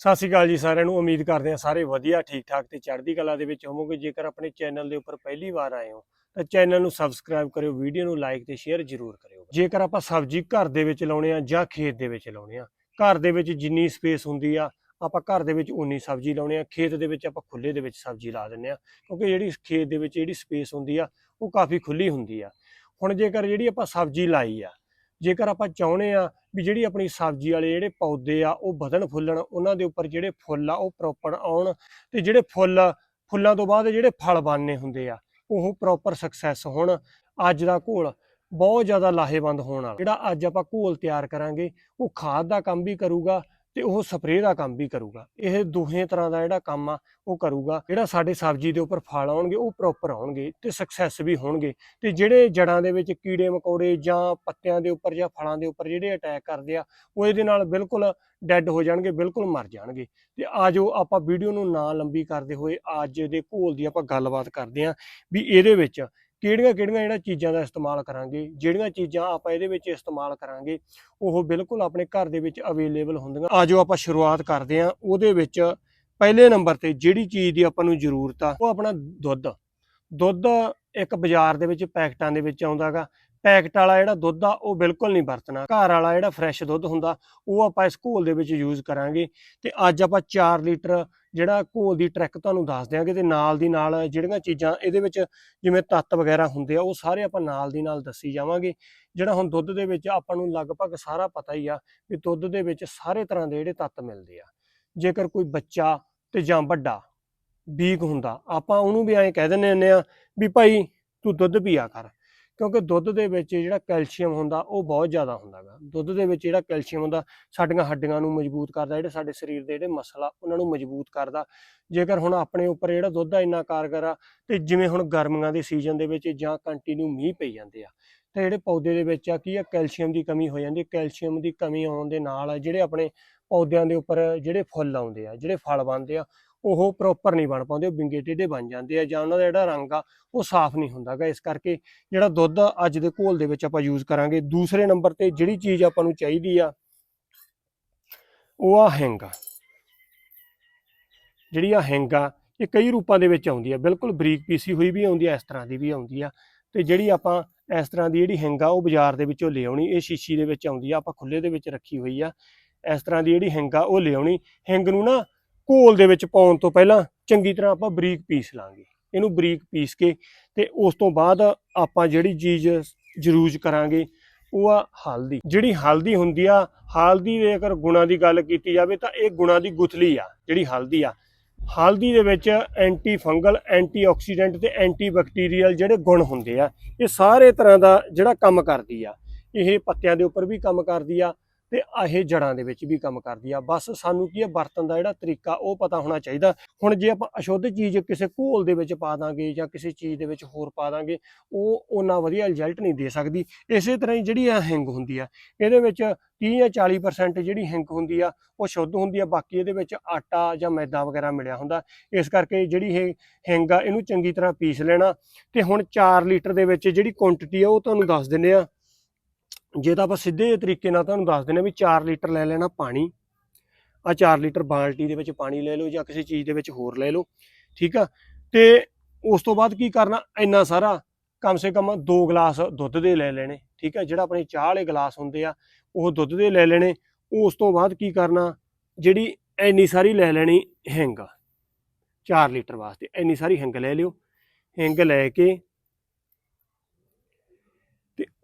ਸਤਿ ਸ਼੍ਰੀ ਅਕਾਲ ਜੀ ਸਾਰਿਆਂ ਨੂੰ, ਉਮੀਦ ਕਰਦੇ ਹਾਂ ਸਾਰੇ ਵਧੀਆ ਠੀਕ ਠਾਕ ਤੇ ਚੜ੍ਹਦੀ ਕਲਾ ਦੇ ਵਿੱਚ ਹੋਵੋਗੇ। ਜੇਕਰ ਆਪਣੇ ਚੈਨਲ ਦੇ ਉੱਪਰ ਪਹਿਲੀ ਵਾਰ ਆਏ ਹੋ, ਤਾਂ ਚੈਨਲ ਨੂੰ ਸਬਸਕ੍ਰਾਈਬ ਕਰਿਓ, ਵੀਡੀਓ ਨੂੰ ਲਾਈਕ ਤੇ ਸ਼ੇਅਰ ਜ਼ਰੂਰ ਕਰਿਓ। ਜੇਕਰ ਆਪਾਂ ਸਬਜ਼ੀ ਘਰ ਦੇ ਵਿੱਚ ਲਾਉਣੇ ਆ ਜਾਂ ਖੇਤ ਦੇ ਵਿੱਚ ਲਾਉਣੇ ਆ, ਘਰ ਦੇ ਵਿੱਚ ਜਿੰਨੀ ਸਪੇਸ ਹੁੰਦੀ ਆ, ਆਪਾਂ ਘਰ ਦੇ ਵਿੱਚ ਉਨੀ ਸਬਜ਼ੀ ਲਾਉਣੇ ਆ, ਖੇਤ ਦੇ ਵਿੱਚ ਆਪਾਂ ਖੁੱਲੇ ਦੇ ਵਿੱਚ ਸਬਜ਼ੀ ਲਾ ਦਿੰਨੇ ਆ, ਕਿਉਂਕਿ ਜਿਹੜੀ ਖੇਤ ਦੇ ਵਿੱਚ ਜਿਹੜੀ ਸਪੇਸ ਹੁੰਦੀ ਆ, ਉਹ ਕਾਫੀ ਖੁੱਲੀ ਹੁੰਦੀ ਆ। ਹੁਣ ਜੇਕਰ ਜਿਹੜੀ ਆਪਾਂ ਸਬਜ਼ੀ ਲਾਈ ਆ ਜੇਕਰ ਆਪਾਂ ਚਾਹੁੰਦੇ ਆ ਵੀ ਜਿਹੜੀ ਆਪਣੀ ਸਬਜ਼ੀ ਵਾਲੇ ਜਿਹੜੇ ਪੌਦੇ ਆ, ਉਹ ਵਧਣ ਫੁੱਲਣ, ਉਹਨਾਂ ਦੇ ਉੱਪਰ ਜਿਹੜੇ ਫੁੱਲ ਆ, ਉਹ ਪ੍ਰੋਪਰ ਆਉਣ ਤੇ ਜਿਹੜੇ ਫੁੱਲ, ਫੁੱਲਾਂ ਤੋਂ ਬਾਅਦ ਜਿਹੜੇ ਫਲ ਬਣਨੇ ਹੁੰਦੇ ਆ, ਉਹ ਪ੍ਰੋਪਰ ਸਕਸੈਸ ਹੋਣ ਅੱਜ ਦਾ ਘੋਲ ਬਹੁਤ ਜ਼ਿਆਦਾ ਲਾਹੇਵੰਦ ਹੋਣ ਵਾਲਾ। ਜਿਹੜਾ ਅੱਜ ਆਪਾਂ ਘੋਲ ਤਿਆਰ ਕਰਾਂਗੇ, ਉਹ ਖਾਦ ਦਾ ਕੰਮ ਵੀ ਕਰੂਗਾ ਤੇ ਉਹ ਸਪਰੇਅ ਦਾ ਕੰਮ ਵੀ ਕਰੂਗਾ। ਇਹ ਦੋਹੇ ਤਰ੍ਹਾਂ ਦਾ ਜਿਹੜਾ ਕੰਮ ਆ, ਉਹ ਕਰੂਗਾ। ਜਿਹੜਾ ਸਾਡੇ ਸਬਜ਼ੀ ਦੇ ਉੱਪਰ ਫਲ ਆਉਣਗੇ, ਉਹ ਪ੍ਰੋਪਰ ਆਉਣਗੇ ਤੇ ਸਕਸੈਸ ਵੀ ਹੋਣਗੇ। ਤੇ ਜਿਹੜੇ ਜੜਾਂ ਦੇ ਵਿੱਚ ਕੀੜੇ ਮਕੌੜੇ ਜਾਂ ਪੱਤਿਆਂ ਦੇ ਉੱਪਰ ਜਾਂ ਫਲਾਂ ਦੇ ਉੱਪਰ ਜਿਹੜੇ ਅਟੈਕ ਕਰਦੇ ਆ, ਉਹ ਇਹਦੇ ਨਾਲ ਬਿਲਕੁਲ ਡੈੱਡ ਹੋ ਜਾਣਗੇ, ਬਿਲਕੁਲ ਮਰ ਜਾਣਗੇ। ਤੇ ਆਜੋ ਆਪਾਂ ਵੀਡੀਓ ਨੂੰ ਨਾ ਲੰਬੀ ਕਰਦੇ ਹੋਏ, ਅੱਜ ਦੇ ਘੋਲ ਦੀ ਆਪਾਂ ਗੱਲਬਾਤ ਕਰਦੇ ਆਂ ਵੀ ਇਹਦੇ ਵਿੱਚ ਕਿਹੜੀਆਂ ਕਿਹੜੀਆਂ ਜਿਹੜਾ ਚੀਜ਼ਾਂ ਦਾ ਇਸਤੇਮਾਲ ਕਰਾਂਗੇ, ਜਿਹੜੀਆਂ ਚੀਜ਼ਾਂ ਆਪਾਂ ਇਹਦੇ ਵਿੱਚ ਇਸਤੇਮਾਲ ਕਰਾਂਗੇ, ਉਹ ਬਿਲਕੁਲ ਆਪਣੇ ਘਰ ਦੇ ਵਿੱਚ ਅਵੇਲੇਬਲ ਹੁੰਦੀਆਂ। ਆਜੋ ਆਪਾਂ ਸ਼ੁਰੂਆਤ ਕਰਦੇ ਹਾਂ, ਉਹਦੇ ਵਿੱਚ ਪਹਿਲੇ ਨੰਬਰ ਤੇ ਜਿਹੜੀ ਚੀਜ਼ ਦੀ ਆਪਾਂ ਨੂੰ ਜ਼ਰੂਰਤ ਆ, ਉਹ ਆਪਣਾ ਦੁੱਧ ਦੁੱਧ ਇੱਕ ਬਾਜ਼ਾਰ ਦੇ ਵਿੱਚ ਪੈਕਟਾਂ ਦੇ ਵਿੱਚ ਆਉਂਦਾਗਾ ਪੈਕਟ ਵਾਲਾ ਜਿਹੜਾ ਦੁੱਧ ਆ, ਉਹ ਬਿਲਕੁਲ ਨਹੀਂ ਵਰਤਣਾ। ਘਰ ਵਾਲਾ ਜਿਹੜਾ ਫਰੈਸ਼ ਦੁੱਧ ਹੁੰਦਾ, ਉਹ ਆਪਾਂ ਇਸ ਘੋਲ ਦੇ ਵਿੱਚ ਯੂਜ਼ ਕਰਾਂਗੇ। ਤੇ ਅੱਜ ਆਪਾਂ 4 ਲੀਟਰ ਜਿਹੜਾ ਘੋਲ ਦੀ ਟਰੈਕ ਤੁਹਾਨੂੰ ਦੱਸ ਦਿਆਂਗੇ ਤੇ ਨਾਲ ਦੀ ਨਾਲ ਜਿਹੜੀਆਂ ਚੀਜ਼ਾਂ ਇਹਦੇ ਵਿੱਚ ਜਿਵੇਂ ਤੱਤ ਵਗੈਰਾ ਹੁੰਦੇ ਆ, ਉਹ ਸਾਰੇ ਆਪਾਂ ਨਾਲ ਦੀ ਨਾਲ ਦੱਸੀ ਜਾਵਾਂਗੇ। ਜਿਹੜਾ ਹੁਣ ਦੁੱਧ ਦੇ ਵਿੱਚ ਆਪਾਂ ਨੂੰ ਲਗਭਗ ਸਾਰਾ ਪਤਾ ਹੀ ਆ ਵੀ ਦੁੱਧ ਦੇ ਵਿੱਚ ਸਾਰੇ ਤਰ੍ਹਾਂ ਦੇ ਜਿਹੜੇ ਤੱਤ ਮਿਲਦੇ ਆ। ਜੇਕਰ ਕੋਈ ਬੱਚਾ ਤੇ ਜਾਂ ਵੱਡਾ ਵੀਕ ਹੁੰਦਾ, ਆਪਾਂ ਉਹਨੂੰ ਵੀ ਐਂ ਕਹਿ ਦਿੰਦੇ ਹੁੰਦੇ ਆ ਵੀ ਭਾਈ ਤੂੰ ਦੁੱਧ ਪੀਆ ਕਰ। ਕਿਉਂਕਿ ਦੁੱਧ ਦੇ ਵਿੱਚ ਜਿਹੜਾ ਕੈਲਸ਼ੀਅਮ ਹੁੰਦਾ, ਉਹ ਬਹੁਤ ਜ਼ਿਆਦਾ ਹੁੰਦਾ ਹੁੰਦਾਗਾ ਦੁੱਧ ਦੇ ਵਿੱਚ ਜਿਹੜਾ ਕੈਲਸ਼ੀਅਮ ਹੁੰਦਾ, ਸਾਡੀਆਂ ਹੱਡੀਆਂ ਨੂੰ ਮਜ਼ਬੂਤ ਕਰਦਾ, ਜਿਹੜੇ ਸਾਡੇ ਸਰੀਰ ਦੇ ਜਿਹੜੇ ਮਸਲ ਆ, ਉਹਨਾਂ ਨੂੰ ਮਜ਼ਬੂਤ ਕਰਦਾ। ਜੇਕਰ ਹੁਣ ਆਪਣੇ ਉੱਪਰ ਜਿਹੜਾ ਦੁੱਧ ਆ, ਇੰਨਾ ਕਾਰਗਰ ਆ, ਤੇ ਜਿਵੇਂ ਹੁਣ ਗਰਮੀਆਂ ਦੇ ਸੀਜ਼ਨ ਦੇ ਵਿੱਚ ਜਾਂ ਕੰਟੀਨਿਊ ਮੀਂਹ ਪਈ ਜਾਂਦੇ ਆ, ਤੇ ਜਿਹੜੇ ਪੌਦੇ ਦੇ ਵਿੱਚ ਆ, ਕੀ ਆ, ਕੈਲਸ਼ੀਅਮ ਦੀ ਕਮੀ ਹੋ ਜਾਂਦੀ ਹੈ। ਕੈਲਸ਼ੀਅਮ ਦੀ ਕਮੀ ਆਉਣ ਦੇ ਨਾਲ ਜਿਹੜੇ ਆਪਣੇ ਪੌਦਿਆਂ ਦੇ ਉੱਪਰ ਜਿਹੜੇ ਫੁੱਲ ਆਉਂਦੇ ਆ, ਜਿਹੜੇ ਫਲ ਬਣਦੇ ਆ ਉਹ ਪ੍ਰੋਪਰ ਨਹੀਂ ਬਣ ਪਾਉਂਦੇ, ਉਹ ਵਿੰਗੇ ਟੇਢੇ ਬਣ ਜਾਂਦੇ ਆ ਜਾਂ ਉਹਨਾਂ ਦਾ ਜਿਹੜਾ ਰੰਗ ਆ, ਉਹ ਸਾਫ਼ ਨਹੀਂ ਹੁੰਦਾਗਾ। ਇਸ ਕਰਕੇ ਜਿਹੜਾ ਦੁੱਧ ਅੱਜ ਦੇ ਘੋਲ ਦੇ ਵਿੱਚ ਆਪਾਂ ਯੂਜ਼ ਕਰਾਂਗੇ, ਦੂਸਰੇ ਨੰਬਰ ਤੇ ਜਿਹੜੀ ਚੀਜ਼ ਆਪਾਂ ਨੂੰ ਚਾਹੀਦੀ ਆ, ਉਹ ਆ ਹਿੰਗ। ਜਿਹੜੀ ਆ ਹਿੰਗ ਆ, ਇਹ ਕਈ ਰੂਪਾਂ ਦੇ ਵਿੱਚ ਆਉਂਦੀ ਆ। ਬਿਲਕੁਲ ਬਰੀਕ ਪੀਸੀ ਹੋਈ ਵੀ ਆਉਂਦੀ ਆ, ਇਸ ਤਰ੍ਹਾਂ ਦੀ ਵੀ ਆਉਂਦੀ ਆ। ਤੇ ਜਿਹੜੀ ਆਪਾਂ ਇਸ ਤਰ੍ਹਾਂ ਦੀ ਜਿਹੜੀ ਹਿੰਗ ਆ, ਉਹ ਬਾਜ਼ਾਰ ਦੇ ਵਿੱਚੋਂ ਲਿਆਉਣੀ, ਇਹ ਸ਼ੀਸ਼ੀ ਦੇ ਵਿੱਚ ਆਉਂਦੀ ਆ, ਆਪਾਂ ਖੁੱਲੇ ਦੇ ਵਿੱਚ ਰੱਖੀ ਹੋਈ ਆ। ਇਸ ਤਰ੍ਹਾਂ ਦੀ ਜਿਹੜੀ ਹਿੰਗ ਆ, ਉਹ ਲਿਆਉਣੀ। ਹਿੰਗ ਨੂੰ ਨਾ ਘੋਲ ਦੇ ਵਿੱਚ ਪਾਉਣ ਤੋਂ ਪਹਿਲਾਂ ਚੰਗੀ ਤਰ੍ਹਾਂ ਆਪਾਂ ਬਰੀਕ ਪੀਸ ਲਾਂਗੇ। ਇਹਨੂੰ ਬਰੀਕ ਪੀਸ ਕੇ ਤੇ ਉਸ ਤੋਂ ਬਾਅਦ ਆਪਾਂ ਜਿਹੜੀ ਚੀਜ਼ ਜ਼ਰੂਰ ਕਰਾਂਗੇ, ਉਹ ਆ ਹਲਦੀ। ਜਿਹੜੀ ਹਲਦੀ ਹੁੰਦੀ ਆ, ਹਲਦੀ ਦੇ ਅਗਰ ਗੁਣਾਂ ਦੀ ਗੱਲ ਕੀਤੀ ਜਾਵੇ ਤਾਂ ਇਹ ਗੁਣਾਂ ਦੀ ਗੁਥਲੀ ਆ, ਜਿਹੜੀ ਹਲਦੀ ਆ। ਹਲਦੀ ਦੇ ਵਿੱਚ ਐਂਟੀ ਫੰਗਲ ਐਂਟੀ ਆਕਸੀਡੈਂਟ ਤੇ ਐਂਟੀ ਬੈਕਟੀਰੀਅਲ ਜਿਹੜੇ ਗੁਣ ਹੁੰਦੇ ਆ, ਇਹ ਸਾਰੇ ਤਰ੍ਹਾਂ ਦਾ ਜਿਹੜਾ ਕੰਮ ਕਰਦੀ ਆ, ਇਹ ਪੱਤਿਆਂ ਦੇ ਉੱਪਰ ਵੀ ਕੰਮ ਕਰਦੀ ਆ ਤੇ ਇਹ ਜੜਾਂ ਦੇ ਵਿੱਚ ਵੀ ਕੰਮ ਕਰਦੀ ਆ। ਬਸ ਸਾਨੂੰ ਕੀ ਹੈ ਵਰਤਨ ਦਾ ਜਿਹੜਾ ਤਰੀਕਾ ਉਹ ਪਤਾ ਹੋਣਾ ਚਾਹੀਦਾ। ਹੁਣ ਜੇ ਆਪਾਂ ਅਸ਼ੁੱਧ ਚੀਜ਼ ਕਿਸੇ ਘੋਲ ਦੇ ਵਿੱਚ ਪਾ ਦਾਂਗੇ ਜਾਂ ਕਿਸੇ ਚੀਜ਼ ਦੇ ਵਿੱਚ ਹੋਰ ਪਾ ਦਾਂਗੇ, ਉਹ ਉਹਨਾਂ ਵਧੀਆ ਰਿਜ਼ਲਟ ਨਹੀਂ ਦੇ ਸਕਦੀ। ਇਸੇ ਤਰ੍ਹਾਂ ਹੀ ਜਿਹੜੀ ਆ ਹਿੰਗ ਹੁੰਦੀ ਆ, ਇਹਦੇ ਵਿੱਚ 30 ਜਾਂ 40% ਜਿਹੜੀ ਹਿੰਗ ਹੁੰਦੀ ਆ, ਉਹ ਸ਼ੁੱਧ ਹੁੰਦੀ ਆ। ਬਾਕੀ ਇਹਦੇ ਵਿੱਚ ਆਟਾ ਜਾਂ ਮੈਦਾ ਵਗੈਰਾ ਮਿਲਿਆ ਹੁੰਦਾ। ਇਸ ਕਰਕੇ ਜਿਹੜੀ ਇਹ ਹਿੰਗ ਆ, ਇਹਨੂੰ ਚੰਗੀ ਤਰ੍ਹਾਂ ਪੀਸ ਲੈਣਾ। ਤੇ ਹੁਣ 4 ਲੀਟਰ ਦੇ ਵਿੱਚ ਜਿਹੜੀ ਕੁਆਂਟੀਟੀ ਆ, ਉਹ ਤੁਹਾਨੂੰ ਦੱਸ ਦਿੰਨੇ ਆ। ਜੇ ਤਾਂ ਆਪਾਂ ਸਿੱਧੇ ਤਰੀਕੇ ਨਾਲ ਤੁਹਾਨੂੰ ਦੱਸ ਦਿੰਨੇ ਵੀ 4 ਲੀਟਰ ਲੈ ਲੈਣਾ ਪਾਣੀ। ਆ 4 ਲੀਟਰ ਬਾਲਟੀ ਦੇ ਵਿੱਚ ਪਾਣੀ ਲੈ ਲਓ ਜਾਂ ਕਿਸੇ ਚੀਜ਼ ਦੇ ਵਿੱਚ ਹੋਰ ਲੈ ਲਓ, ਠੀਕ ਆ? ਤੇ ਉਸ ਤੋਂ ਬਾਅਦ ਕੀ ਕਰਨਾ? ਇੰਨਾ ਸਾਰਾ ਕਮ ਸੇ ਕਮ 2 ਗਲਾਸ ਦੁੱਧ ਦੇ ਲੈ ਲੈਣੇ, ਠੀਕ ਆ? ਜਿਹੜਾ ਆਪਣੇ ਚਾਹ ਵਾਲੇ ਗਲਾਸ ਹੁੰਦੇ ਆ, ਉਹ ਦੁੱਧ ਦੇ ਲੈ ਲੈਣੇ। ਉਸ ਤੋਂ ਬਾਅਦ ਕੀ ਕਰਨਾ? ਜਿਹੜੀ ਇੰਨੀ ਸਾਰੀ ਲੈ ਲੈਣੀ ਹਿੰਗ। 4 ਲੀਟਰ ਵਾਸਤੇ ਇੰਨੀ ਸਾਰੀ ਹਿੰਗ ਲੈ ਲਿਓ। ਹਿੰਗ ਲੈ ਕੇ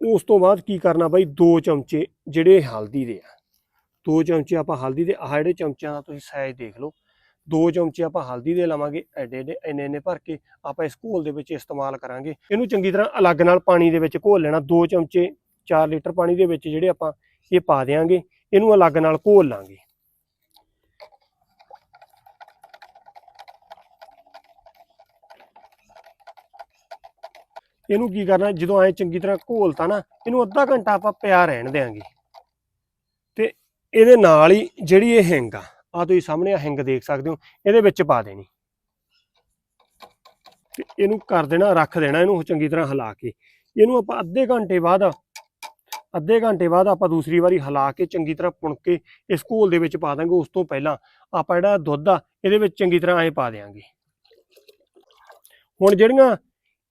ਉਸ ਤੋਂ ਬਾਅਦ ਕੀ ਕਰਨਾ ਬਾਈ? 2 ਚਮਚੇ ਜਿਹੜੇ ਹਲਦੀ ਦੇ ਆ। 2 ਚਮਚੇ ਆਪਾਂ ਹਲਦੀ ਦੇ। ਆਹ ਜਿਹੜੇ ਚਮਚਿਆਂ ਦਾ ਤੁਸੀਂ ਸਾਈਜ਼ ਦੇਖ ਲਓ। 2 ਚਮਚੇ ਆਪਾਂ ਹਲਦੀ ਦੇ ਲਵਾਂਗੇ। ਐਡੇ ਐਡੇ, ਇੰਨੇ ਇੰਨੇ ਭਰ ਕੇ ਆਪਾਂ ਇਸ ਘੋਲ ਦੇ ਵਿੱਚ ਇਸਤੇਮਾਲ ਕਰਾਂਗੇ। ਇਹਨੂੰ ਚੰਗੀ ਤਰ੍ਹਾਂ ਅਲੱਗ ਨਾਲ ਪਾਣੀ ਦੇ ਵਿੱਚ ਘੋਲ ਲੈਣਾ। 2 ਚਮਚੇ 4 ਲੀਟਰ ਪਾਣੀ ਦੇ ਵਿੱਚ ਜਿਹੜੇ ਆਪਾਂ ਇਹ ਪਾ ਦੇਾਂਗੇ ਇਹਨੂੰ ਅਲੱਗ ਨਾਲ ਘੋਲ ਲਾਂਗੇ। ਇਹਨੂੰ ਕੀ ਕਰਨਾ, ਜਦੋਂ ਐ ਚੰਗੀ ਤਰ੍ਹਾਂ ਘੋਲਤਾ ਨਾ, ਇਹਨੂੰ ਅੱਧਾ ਘੰਟਾ ਆਪਾਂ ਪਿਆ ਰਹਿਣ ਦੇਾਂਗੇ ਤੇ ਇਹਦੇ ਨਾਲ ਹੀ ਜਿਹੜੀ ਇਹ ਹਿੰਗ ਆ ਆ ਤੁਸੀਂ ਸਾਹਮਣੇ ਆ ਹਿੰਗ ਦੇਖ ਸਕਦੇ ਹੋ, ਇਹਦੇ ਵਿੱਚ ਪਾ ਦੇਣੀ। ਤੇ ਇਹਨੂੰ ਕਰ ਦੇਣਾ, ਰੱਖ ਦੇਣਾ ਇਹਨੂੰ ਚੰਗੀ ਤਰ੍ਹਾਂ ਹਿਲਾ ਕੇ। ਇਹਨੂੰ ਆਪਾਂ ਅੱਧੇ ਘੰਟੇ ਬਾਅਦ, ਅੱਧੇ ਘੰਟੇ ਬਾਅਦ ਆਪਾਂ ਦੂਸਰੀ ਵਾਰੀ ਹਿਲਾ ਕੇ ਚੰਗੀ ਤਰ੍ਹਾਂ ਪੁਣ ਕੇ ਇਸ ਘੋਲ ਦੇ ਵਿੱਚ ਪਾ ਦਾਂਗੇ। ਉਸ ਤੋਂ ਪਹਿਲਾਂ ਆਪਾਂ ਜਿਹੜਾ ਦੁੱਧ ਆ, ਇਹਦੇ ਵਿੱਚ ਚੰਗੀ ਤਰ੍ਹਾਂ ਐ ਪਾ ਦੇਾਂਗੇ ਹੁਣ ਜਿਹੜੀਆਂ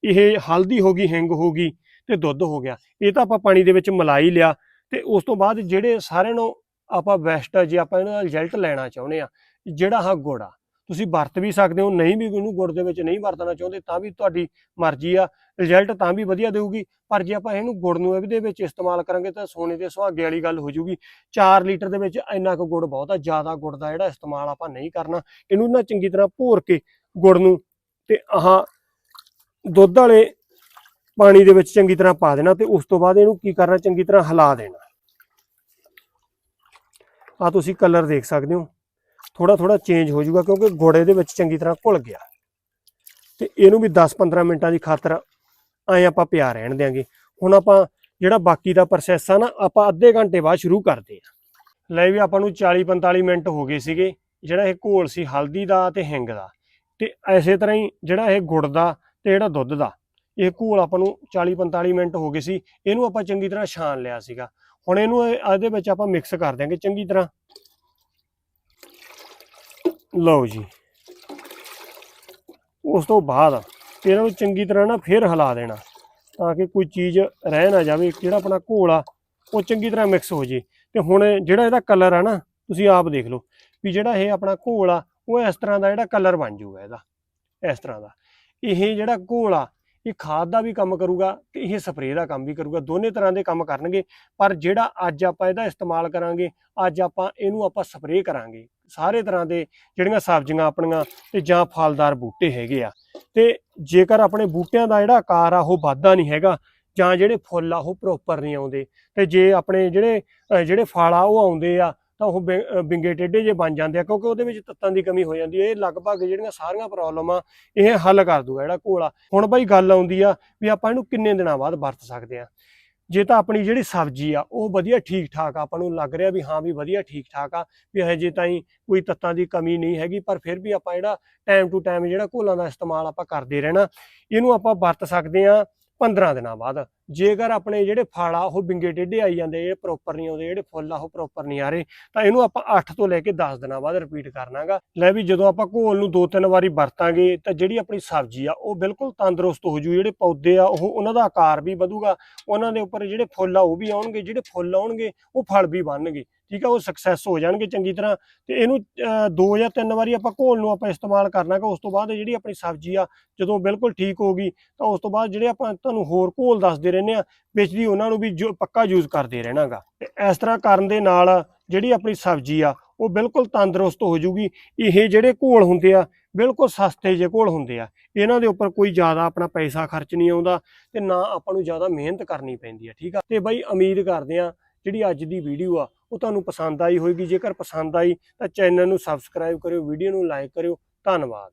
ਇਹ ਹਲਦੀ ਹੋ ਗਈ, ਹਿੰਗ ਹੋ ਗਈ ਤੇ ਦੁੱਧ ਹੋ ਗਿਆ। ਇਹ ਤਾਂ ਆਪਾਂ ਪਾਣੀ ਦੇ ਵਿੱਚ ਮਿਲਾ ਹੀ ਲਿਆ ਤੇ ਉਸ ਤੋਂ ਬਾਅਦ ਜਿਹੜੇ ਸਾਰਿਆਂ ਨੂੰ ਆਪਾਂ ਬੈਸਟ ਜੇ ਆਪਾਂ ਇਹਨਾਂ ਦਾ ਰਿਜ਼ਲਟ ਲੈਣਾ ਚਾਹੁੰਦੇ ਆ, ਜਿਹੜਾ ਹਾਂ ਗੁੜ ਆ, ਤੁਸੀਂ ਵਰਤ ਵੀ ਸਕਦੇ ਹੋ, ਨਹੀਂ ਵੀ ਇਹਨੂੰ ਗੁੜ ਦੇ ਵਿੱਚ ਨਹੀਂ ਵਰਤਣਾ ਚਾਹੁੰਦੇ, ਤਾਂ ਵੀ ਤੁਹਾਡੀ ਮਰਜ਼ੀ ਆ ਰਿਜ਼ਲਟ ਤਾਂ ਵੀ ਵਧੀਆ ਦੇਊਗੀ, ਪਰ ਜੇ ਆਪਾਂ ਇਹਨੂੰ ਗੁੜ ਨੂੰ ਇਹਦੇ ਵਿੱਚ ਇਸਤੇਮਾਲ ਕਰਾਂਗੇ ਤਾਂ ਸੋਨੇ ਦੇ ਸੁਹਾਗੇ ਵਾਲੀ ਗੱਲ ਹੋ ਜੂਗੀ 4 ਲੀਟਰ ਦੇ ਵਿੱਚ ਇੰਨਾ ਕੁ ਗੁੜ ਬਹੁਤ ਆ, ਜ਼ਿਆਦਾ ਗੁੜ ਦਾ ਜਿਹੜਾ ਇਸਤੇਮਾਲ ਆਪਾਂ ਨਹੀਂ ਕਰਨਾ, ਇਹਨੂੰ ਨਾ ਚੰਗੀ ਤਰ੍ਹਾਂ ਭੋਰ ਕੇ ਗੁੜ ਨੂੰ ਤੇ ਆਹ ਦੁੱਧ ਵਾਲੇ ਪਾਣੀ ਦੇ ਵਿੱਚ ਚੰਗੀ ਤਰ੍ਹਾਂ ਪਾ ਦੇਣਾ ਤੇ ਉਸ ਤੋਂ ਬਾਅਦ ਇਹਨੂੰ ਕੀ ਕਰਨਾ, ਚੰਗੀ ਤਰ੍ਹਾਂ ਹਿਲਾ ਦੇਣਾ। ਆ ਤੁਸੀਂ ਕਲਰ ਦੇਖ ਸਕਦੇ ਹੋ। ਥੋੜਾ ਥੋੜਾ ਚੇਂਜ ਹੋ ਜਾਊਗਾ ਕਿਉਂਕਿ ਗੁੜ ਇਹਦੇ ਵਿੱਚ ਚੰਗੀ ਤਰ੍ਹਾਂ ਘੁਲ ਗਿਆ। ਤੇ ਇਹਨੂੰ ਵੀ 10-15 ਮਿੰਟਾਂ ਦੀ ਖਾਤਰ ਐਂ ਆਪਾਂ ਪਿਆ ਰਹਿਣ ਦਿਆਂਗੇ। ਹੁਣ ਆਪਾਂ ਜਿਹੜਾ ਬਾਕੀ ਦਾ ਪ੍ਰੋਸੈਸ ਆ ਨਾ, ਆਪਾਂ ਅੱਧੇ ਘੰਟੇ ਬਾਅਦ ਸ਼ੁਰੂ ਕਰਦੇ ਆ ਲੈ ਵੀ ਆਪਾਂ ਨੂੰ 40-45 ਮਿੰਟ ਹੋ ਗਏ ਸੀਗੇ। ਜਿਹੜਾ ਇਹ ਘੋਲ ਸੀ, ਹਲਦੀ ਦਾ ਤੇ ਹਿੰਗ ਦਾ। ਤੇ ਐਸੇ ਤਰ੍ਹਾਂ ਹੀ ਜਿਹੜਾ ਇਹ ਗੁੜ ਦਾ ਤੇ ਜਿਹੜਾ ਦੁੱਧ ਦਾ, ਇਹ ਘੋਲ ਆਪਾਂ ਨੂੰ 40-45 ਮਿੰਟ ਹੋ ਗਏ ਸੀ, ਇਹਨੂੰ ਆਪਾਂ ਚੰਗੀ ਤਰ੍ਹਾਂ ਛਾਣ ਲਿਆ ਸੀਗਾ। ਹੁਣ ਇਹਨੂੰ ਇਹਦੇ ਵਿੱਚ ਆਪਾਂ ਮਿਕਸ ਕਰ ਦਿਆਂਗੇ ਚੰਗੀ ਤਰ੍ਹਾਂ। ਲਓ ਜੀ। ਉਸ ਤੋਂ ਬਾਅਦ ਇਹਨਾਂ ਨੂੰ ਚੰਗੀ ਤਰ੍ਹਾਂ ਨਾ ਫਿਰ ਹਿਲਾ ਦੇਣਾ, ਤਾਂ ਕਿ ਕੋਈ ਚੀਜ਼ ਰਹਿ ਨਾ ਜਾਵੇ, ਜਿਹੜਾ ਆਪਣਾ ਘੋਲ ਆ, ਉਹ ਚੰਗੀ ਤਰ੍ਹਾਂ ਮਿਕਸ ਹੋ ਜੇ। ਤੇ ਹੁਣ ਜਿਹੜਾ ਇਹਦਾ ਕਲਰ ਆ ਨਾ, ਤੁਸੀਂ ਆਪ ਦੇਖ ਲਓ ਵੀ ਜਿਹੜਾ ਇਹ ਆਪਣਾ ਘੋਲ ਆ, ਉਹ ਇਸ ਤਰ੍ਹਾਂ ਦਾ ਜਿਹੜਾ ਕਲਰ ਬਣ ਜਾਊਗਾ ਇਹਦਾ, ਇਸ ਤਰ੍ਹਾਂ ਦਾ। ਇਹ ਜਿਹੜਾ ਘੋਲ ਆ, ਇਹ ਖਾਦ ਦਾ ਵੀ ਕੰਮ ਕਰੂਗਾ ਤੇ ਇਹ ਸਪਰੇਅ ਦਾ ਕੰਮ ਵੀ ਕਰੂਗਾ। ਦੋਨੇ ਤਰ੍ਹਾਂ ਦੇ ਕੰਮ ਕਰਨਗੇ, ਪਰ ਜਿਹੜਾ ਅੱਜ ਆਪਾਂ ਇਹਦਾ ਇਸਤੇਮਾਲ ਕਰਾਂਗੇ, ਅੱਜ ਆਪਾਂ ਇਹਨੂੰ ਆਪਾਂ ਸਪਰੇਅ ਕਰਾਂਗੇ। ਸਾਰੇ ਤਰ੍ਹਾਂ ਦੇ ਜਿਹੜੀਆਂ ਸਬਜ਼ੀਆਂ ਆਪਣੀਆਂ ਤੇ ਜਾਂ ਫਲਦਾਰ ਬੂਟੇ ਹੈਗੇ ਆ। ਤੇ ਜੇਕਰ ਆਪਣੇ ਬੂਟਿਆਂ ਦਾ ਜਿਹੜਾ ਆਕਾਰ ਆ, ਉਹ ਵਾਧਾ ਨਹੀਂ ਹੈਗਾ, ਜਾਂ ਜਿਹੜੇ ਫੁੱਲ ਆ, ਉਹ ਪ੍ਰੋਪਰ ਨਹੀਂ ਆਉਂਦੇ, ਤੇ ਜੇ ਆਪਣੇ ਜਿਹੜੇ ਜਿਹੜੇ ਫਲ ਆ, ਉਹ ਆਉਂਦੇ ਆ ਤਾਂ ਉਹ ਬਿ- ਬਿੰਗੇ ਟੇਢੇ ਜੇ ਬਣ ਜਾਂਦੇ ਆ, ਕਿਉਂਕਿ ਉਹਦੇ ਵਿੱਚ ਤੱਤਾਂ ਦੀ ਕਮੀ ਹੋ ਜਾਂਦੀ ਹੈ। ਇਹ ਲਗਭਗ ਜਿਹੜੀਆਂ ਸਾਰੀਆਂ ਪ੍ਰੋਬਲਮਾਂ ਇਹ ਹੱਲ ਕਰ ਦੂਗਾ ਜਿਹੜਾ ਘੋਲ ਆ ਹੁਣ ਬਾਈ ਗੱਲ ਆਉਂਦੀ ਆ ਵੀ ਆਪਾਂ ਇਹਨੂੰ ਕਿੰਨੇ ਦਿਨਾਂ ਬਾਅਦ ਵਰਤ ਸਕਦੇ ਆ? ਜੇ ਤਾਂ ਆਪਣੀ ਜਿਹੜੀ ਸਬਜ਼ੀ ਆ, ਉਹ ਵਧੀਆ ਠੀਕ ਠਾਕ ਆ, ਆਪਾਂ ਨੂੰ ਲੱਗ ਰਿਹਾ ਵੀ ਹਾਂ ਵੀ ਵਧੀਆ ਠੀਕ ਠਾਕ ਆ, ਵੀ ਹਜੇ ਤਾਈਂ ਕੋਈ ਤੱਤਾਂ ਦੀ ਕਮੀ ਨਹੀਂ ਹੈਗੀ, ਪਰ ਫਿਰ ਵੀ ਆਪਾਂ ਜਿਹੜਾ ਟਾਈਮ ਟੂ ਟਾਈਮ ਜਿਹੜਾ ਘੋਲਾਂ ਦਾ ਇਸਤੇਮਾਲ ਆਪਾਂ ਕਰਦੇ ਰਹਿਣਾ, ਇਹਨੂੰ ਆਪਾਂ ਵਰਤ ਸਕਦੇ ਆ। 15 ਦਿਨਾਂ ਬਾਅਦ। ਜੇਕਰ ਆਪਣੇ ਜਿਹੜੇ ਫਲ ਆ, ਉਹ ਬਿੰਗੇ ਟੇਢੇ ਆਈ ਜਾਂਦੇ ਇਹ ਪ੍ਰੋਪਰ ਨਹੀਂ ਆਉਂਦੇ, ਜਿਹੜੇ ਫੁੱਲ ਆ, ਉਹ ਪ੍ਰੋਪਰ ਨਹੀਂ ਆ ਰਹੇ, ਤਾਂ ਇਹਨੂੰ ਆਪਾਂ 8 ਤੋਂ ਲੈ ਕੇ 10 ਦਿਨਾਂ ਬਾਅਦ ਰਿਪੀਟ ਕਰਨਾਗਾ। ਲੈ ਵੀ ਜਦੋਂ ਆਪਾਂ ਘੋਲ ਨੂੰ ਦੋ ਤਿੰਨ ਵਾਰੀ ਵਰਤਾਂਗੇ, ਤਾਂ ਜਿਹੜੀ ਆਪਣੀ ਸਬਜ਼ੀ ਆ, ਉਹ ਬਿਲਕੁਲ ਤੰਦਰੁਸਤ ਹੋ ਜੂ। ਜਿਹੜੇ ਪੌਦੇ ਆ, ਉਹ ਉਹਨਾਂ ਦਾ ਆਕਾਰ ਵੀ ਵਧੂਗਾ, ਉਹਨਾਂ ਦੇ ਉੱਪਰ ਜਿਹੜੇ ਫੁੱਲ ਆ, ਉਹ ਵੀ ਆਉਣਗੇ, ਜਿਹੜੇ ਫੁੱਲ ਆਉਣਗੇ, ਉਹ ਫਲ ਵੀ ਬਣਨਗੇ। ਠੀਕ ਆ, ਉਹ ਸਕਸੈਸ ਹੋ ਜਾਣਗੇ ਚੰਗੀ ਤਰ੍ਹਾਂ। ਤੇ ਇਹਨੂੰ ਦੋ ਜਾਂ ਤਿੰਨ ਵਾਰੀ ਆਪਾਂ ਘੋਲ ਨੂੰ ਆਪਾਂ ਇਸਤੇਮਾਲ ਕਰਨਾਗਾ ਉਸ ਤੋਂ ਬਾਅਦ ਜਿਹੜੀ ਆਪਣੀ ਸਬਜ਼ੀ ਆ, ਜਦੋਂ ਬਿਲਕੁਲ ਠੀਕ ਹੋ ਗਈ, ਤਾਂ ਉਸ ਤੋਂ ਬਾਅਦ ਜਿਹੜੇ ਆਪਾਂ ਤੁਹਾਨੂੰ ਹੋਰ ਘੋਲ ਦੱਸਦੇ ਰਹਿੰਦੇ ਆ, ਵਿੱਚ ਦੀ ਉਹਨਾਂ ਨੂੰ ਵੀ ਜੋ, ਪੱਕਾ ਯੂਜ਼ ਕਰਦੇ ਰਹਿਣਾਗਾ ਤੇ ਇਸ ਤਰ੍ਹਾਂ ਕਰਨ ਦੇ ਨਾਲ ਜਿਹੜੀ ਆਪਣੀ ਸਬਜ਼ੀ ਆ, ਉਹ ਬਿਲਕੁਲ ਤੰਦਰੁਸਤ ਹੋ ਜੂਗੀ। ਇਹ ਜਿਹੜੇ ਘੋਲ ਹੁੰਦੇ ਆ, ਬਿਲਕੁਲ ਸਸਤੇ ਜਿਹੇ ਘੋਲ ਹੁੰਦੇ ਆ, ਇਹਨਾਂ ਦੇ ਉੱਪਰ ਕੋਈ ਜ਼ਿਆਦਾ ਆਪਣਾ ਪੈਸਾ ਖਰਚ ਨਹੀਂ ਆਉਂਦਾ ਤੇ ਨਾ ਆਪਾਂ ਨੂੰ ਜ਼ਿਆਦਾ ਮਿਹਨਤ ਕਰਨੀ ਪੈਂਦੀ ਆ, ਠੀਕ ਆ? ਤੇ ਬਾਈ, ਉਮੀਦ ਕਰਦੇ ਆ, ਜਿਹੜੀ ਅੱਜ ਦੀ ਵੀਡੀਓ ਆ ਉਹ ਤੁਹਾਨੂੰ ਪਸੰਦ ਆਈ ਹੋਵੇਗੀ ਜੇਕਰ ਪਸੰਦ ਆਈ ਤਾਂ ਚੈਨਲ ਨੂੰ ਸਬਸਕ੍ਰਾਈਬ ਕਰਿਓ ਵੀਡੀਓ ਨੂੰ ਲਾਈਕ ਕਰਿਓ। ਧੰਨਵਾਦ।